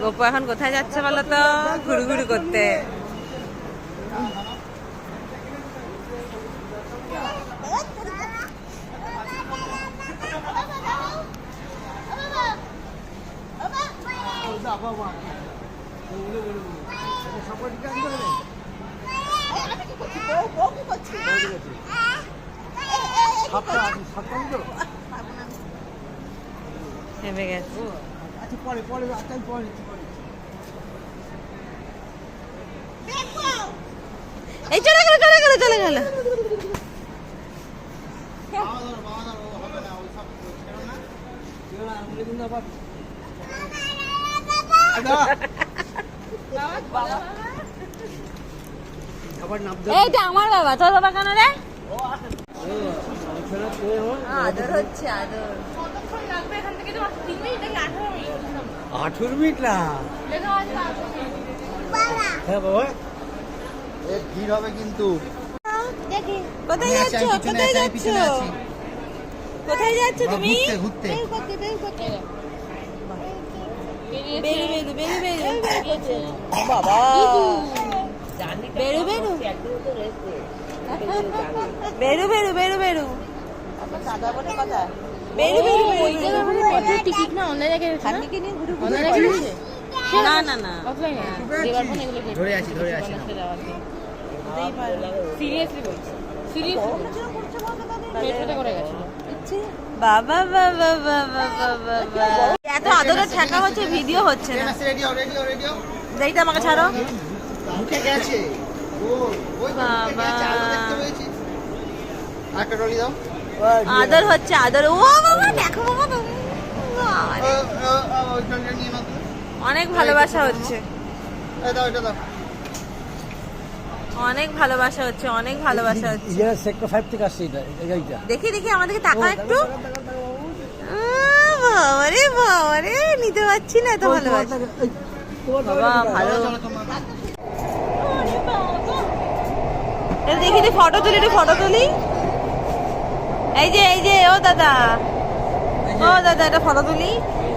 গোপু এখন কোথায় যাচ্ছে বলো তো ঘুরু ঘুরু করতে নেমে গেছে এই চলে গেল চলে গেল চলে গেল। এইটা আমার বাবা তোর বাবা কেন রে? আদর হচ্ছে আদর। আঠেরো মিনিট না? হ্যাঁ বাবা। এ ভিড় হবে কিন্তু। কোথায় আমি আছি, যাচ্ছ আমি পিছনে কোথায় আছি, আমি যাচ্ছ? পিছনে আছি। কোথায় যাচ্ছ তুমি? ঘুরতে ঘুরতে। বেরু বেরু বেরু বেরু। বাবা। বেরু বেরু। বেরু বেরু বেরু বেরু। বেরু বেরু বেরু টিকিট না অনলাইনে কেটেছে না? অনলাইনে কেটেছে না না না। অফলাইনে? দেবার ফোন এগুলো কেটেছে ধরে আছি ধরে আছি। সিরিয়াসলি বলছি। সিরিয়াসলি মেট্রোতে করে গেছিল বাবা বাবা বাবা বাবা বাবা এত আদরে ঠেকা হচ্ছে ভিডিও হচ্ছে না। হও রেডি আমাকে ছাড়ো। মুখে গেছে। তো আদর হচ্ছে আদর। ও বাবা দেখো বাবা অনেক ভালোবাসা হচ্ছে। অনেক ভালোবাসা হচ্ছে অনেক ভালোবাসা হচ্ছে। ইয়ে সেক্টর ফাইভ থেকে আসছে এটা এই দেখি দেখি আমাদেরকে তাকা একটু। বাবারে বাবারে নিতে পারছি না এত ভালোবাসা। বাবা ভালো। দেখি ফটো তুলি একটু ফটো তুলি। এই যে এই যে ও দাদা। ও দাদা এটা ফটো তুলি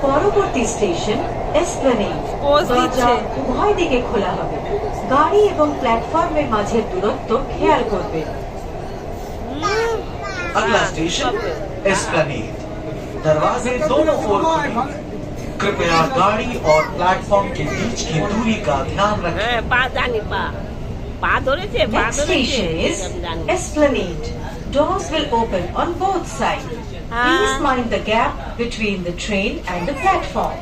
পরবর্তী স্টেশন এসপ্লানেড পোজ দিচ্ছে। দরজা উভয় দিকে খোলা হবে গাড়ি এবং প্ল্যাটফর্মের মাঝের দূরত্ব খেয়াল করবে अगला स्टेशन एस्प्लेनेड दरवाजे दोनों ओर खुले कृपया गाड़ी और प्लेटफॉर्म के बीच की दूरी का ध्यान रखें পা জানি পা পা ধরেছে পা Next ধরেছে station is আমি জানি Esplanade. Doors will open on both sides. Please mind the gap between the train and the platform.